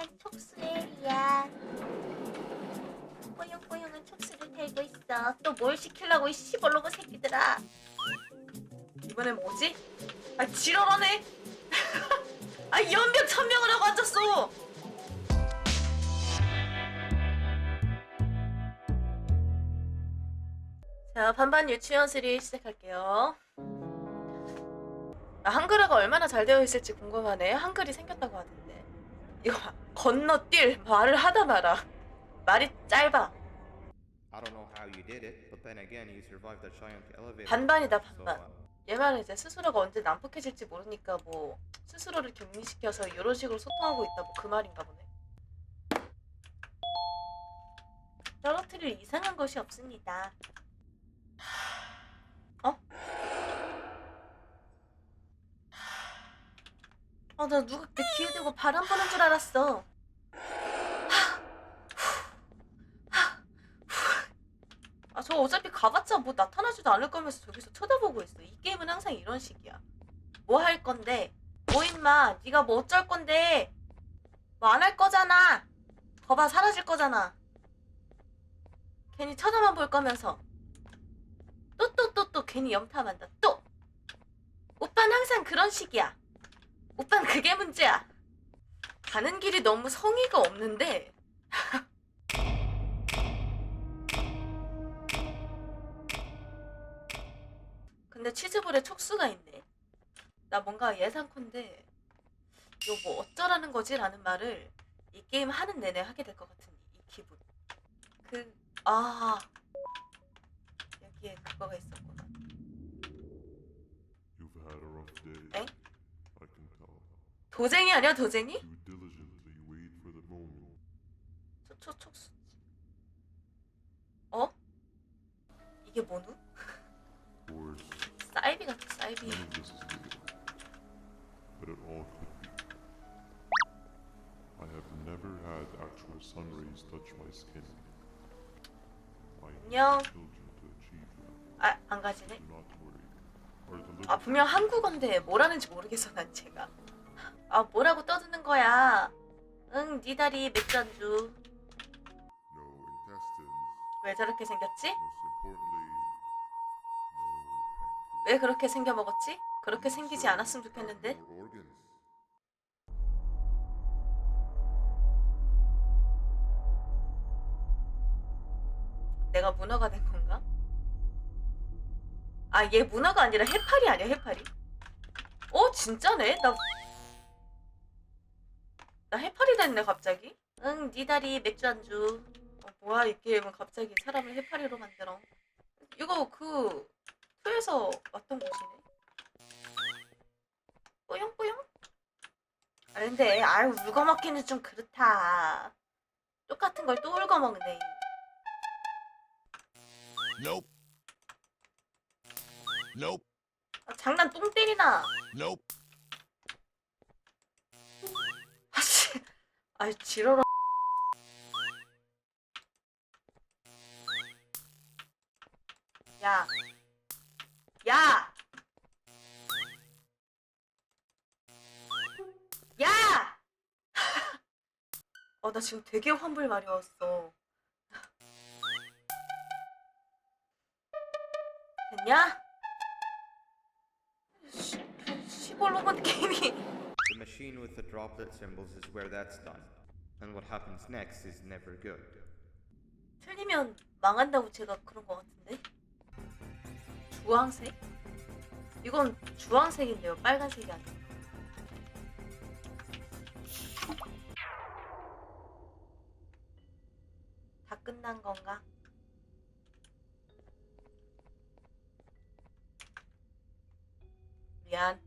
난 촉수엘이야. 뽀용뽀용은 촉수를 들고 있어. 또 뭘 시키려고 이 시벌로그 새끼들아. 이번엔 뭐지? 아 지랄하네. 아 연병 천명을 하고 앉았어. 자 반반 유치원 수리 시작할게요. 아, 한글화가 얼마나 잘 되어 있을지 궁금하네. 한글이 생겼다고 하던데. 이거 봐. 건너뛸 말을 하다 마라. 말이 짧아. I don't know how you did it, but then again, you survived that giant elevator. 반반이다 반반. uh, 얘 말은 이제 스스로가 언제 난폭해질지 모르니까 뭐 스스로를 격리시켜서 이런 식으로 소통하고 있다 뭐 그 말인가 보네. 떨어뜨릴 이상한 것이 없습니다. 어? 아, 나 누가 내 귀에 대고 바람 부는 줄 알았어. 아, 저 어차피 가봤자 뭐 나타나지도 않을 거면서 저기서 쳐다보고 있어. 이 게임은 항상 이런 식이야. 뭐 할 건데? 뭐 임마, 네가 뭐 어쩔 건데? 뭐 안 할 거잖아. 거봐 사라질 거잖아. 괜히 쳐다만 볼 거면서. 또 또 또 또 괜히 염탐한다. 또. 오빠는 항상 그런 식이야. 오빠는 그게 문제야. 가는 길이 너무 성의가 없는데 근데 치즈볼에 촉수가 있네. 나 뭔가 예상컨대 이거 뭐 어쩌라는 거지? 라는 말을 이 게임 하는 내내 하게 될 것 같은 이 기분. 그, 아. 여기에 그거가 있었구나. Tell. 도쟁이 아니야, 도쟁이? 초, 초, 촉수. 어? 이게 뭐누? 사이비 같아, 사이비. But it all could be. I have never had actual sun rays touch my skin. I 안녕. children to achieve that. 아, 안 가지네. Not worry. 아 분명 한국어인데 뭐라는지 모르겠어 난 제가 아 뭐라고 떠드는 거야 응네 다리 맥주 안주 no intestines. 왜 저렇게 생겼지? Most 왜 그렇게 생겨 먹었지? 그렇게. 생기지 않았으면 좋겠는데. 내가 문어가 된 건가? 아 얘 문어가 아니라 해파리 아니야 해파리? 어 진짜네? 나... 나 해파리 됐네 갑자기 응네 다리 맥주 안주 어, 뭐야 이 게임은 갑자기 사람을 해파리로 만들어 이거 그 투에서 왔던 곳이네 뿌용뿌용 아 근데 아유 울거먹기는 좀 그렇다 똑같은 걸 또 울거먹네 Nope. Nope. 아, 장난 똥 때리나 Nope. 아씨, 아이 지러라. 야, 야, 야. 어, 나 지금 되게 환불 마려웠어. 됐냐? 시, 시골 로봇 게임이. the machine with the droplet symbols is where that's done. And what happens next is never good. 틀리면 망한다고 제가 그런 것 같은데? 주황색? 이건 주황색인데요, 빨간색이 아니고. 다 끝난 건가? 미안.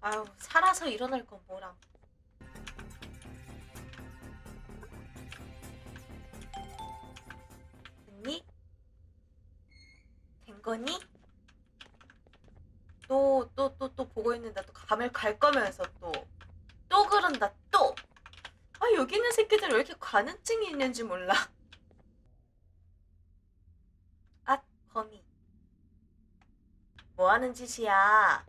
아유, 살아서 일어날 건 뭐랑. 된 거니? 또, 또, 또, 또 보고 있는데 또 감을 갈 거면서 또, 또 그런다, 또! 아, 여기 있는 새끼들 왜 이렇게 관음증이 있는지 몰라. 아, 거미. 뭐 하는 짓이야?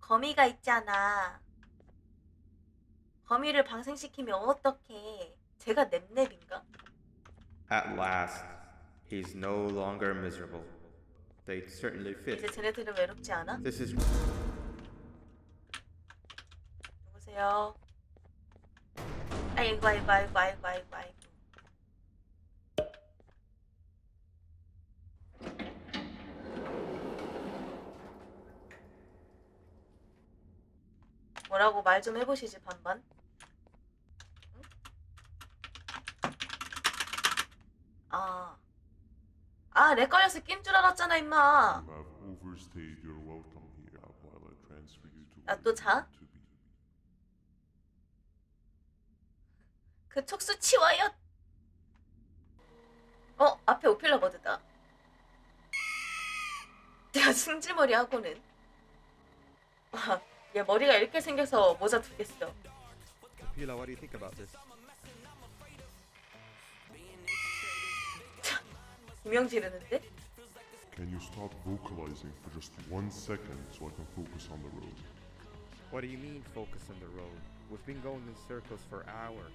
거미가 있잖아. 범인을 방생시키면 어떡해. 제가 냅냅인가? At last, he's no longer miserable. They certainly 이제 fit. 쟤네들은 외롭지 않아? This is 누구세요? 아이고 아이고 아이고 아이고 아이고 아이고 뭐라고 말 좀 해보시지 반반 응? 아. 아, 내 걸려서 낀 줄 알았잖아, 임마. You have overstayed your welcome here while I transfer you to 아, where 또 you 자? 그 촉수 치워요. 어, 앞에 오필러 버드다. 내가 승질머리 하고는. 아, 얘 머리가 이렇게 생겨서 모자 두개 써. Pila, what do you think about this? 비명 지르는데? Can you stop vocalizing for just one second so I can focus on the road? What do you mean focus on the road? We've been going in circles for hours.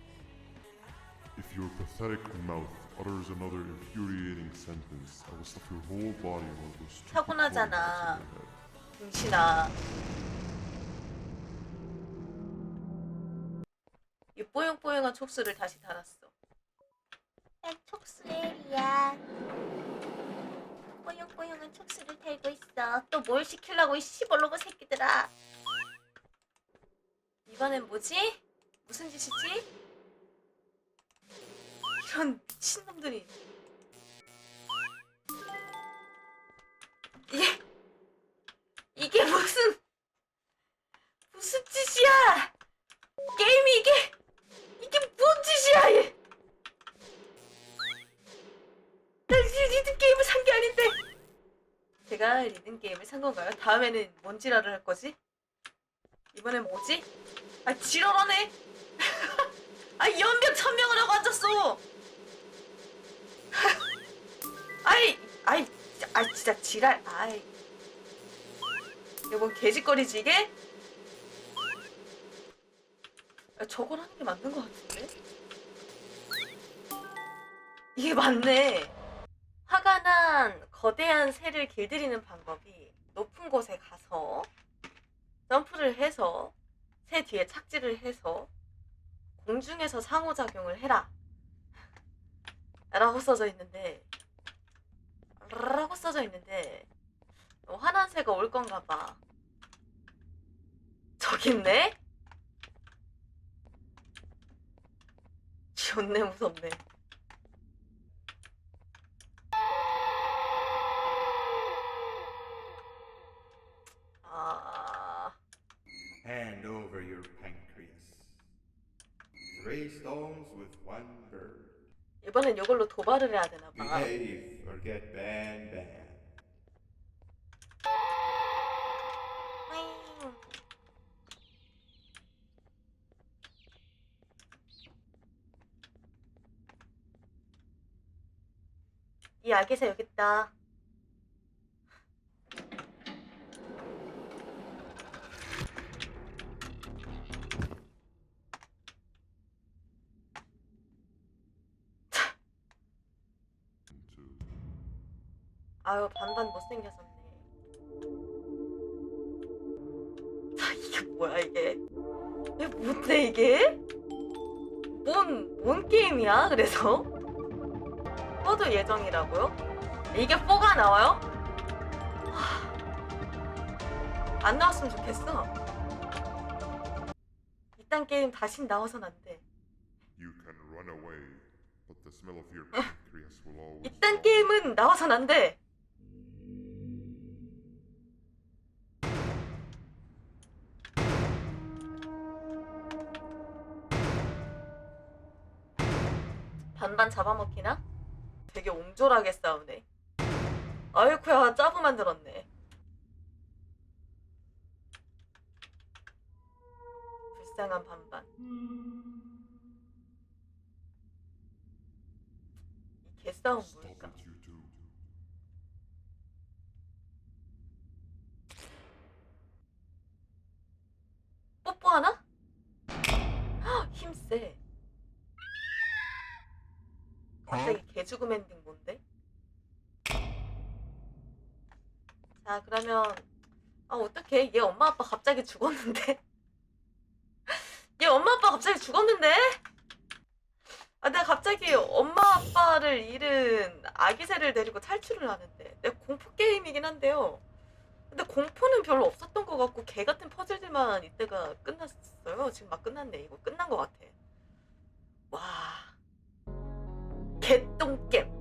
If your pathetic mouth utters another infuriating sentence, I will stuff your whole body in one of those stupid 타고나잖아. clothes in your head. 임신아. 이 뽀용뽀용한 촉수를 다시 달았어. 난 촉수엘이야. 뽀용뽀용한 촉수를 달고 있어. 또 뭘 시키려고 이 시벌로그 새끼들아. 이번엔 뭐지? 무슨 짓이지? 이런 미친놈들이 이게 이게 무슨 무슨 짓이야 게임이 이게 리듬 게임을 산 게 아닌데 제가 리듬 게임을 산 건가요? 다음에는 뭔 지랄을 할 거지? 이번엔 뭐지? 아 지랄하네. 아 연병 천명을 하고 앉았어. 아이 아이 아 진짜 지랄. 아이 뭔 개짓거리지 이게? 아, 저걸 하는 게 맞는 것 같은데? 이게 맞네. 화가 난 거대한 새를 길들이는 방법이 높은 곳에 가서 점프를 해서 새 뒤에 착지를 해서 공중에서 상호작용을 해라. 라고 써져 있는데 라고 써져 있는데 어, 화난 새가 올 건가 봐. 저기 있네? 존내 무섭네. Stones with one bird. 이번엔 이걸로 도발을 해야 되나 봐. Behave or get banned, banned. 윙. 이 아기새 여기 있다. 아유 반반 못생겼었네. 자 이게 뭐야 이게? 이게 뭔데 이게? 뭔, 뭔 게임이야 그래서? 4도 예정이라고요? 이게 4가 나와요? 하... 안 나왔으면 좋겠어. 이딴 게임 다신 나와선 안 돼. You can run away, but the smell of your pancreas will always. 이딴 follow. 게임은 나와선 안 돼. 반반 잡아먹히나? 되게 옹졸하게 싸우네. 아이쿠야 짜부 만들었네. 불쌍한 반반. 이 개싸움 뭘까? it, you two. 뽀뽀하나? 쎄. 갑자기 개죽음 엔딩 뭔데? 자 그러면 아 어떡해? 얘 엄마 아빠 갑자기 죽었는데? 얘 엄마 아빠 갑자기 죽었는데? 아 내가 갑자기 엄마 아빠를 잃은 아기새를 데리고 탈출을 하는데 내 공포 게임이긴 한데요. 근데 공포는 별로 없었던 것 같고 개 같은 퍼즐들만 이때가 끝났어요. 지금 막 끝났네. 이거 끝난 것 같아. 와 개똥겜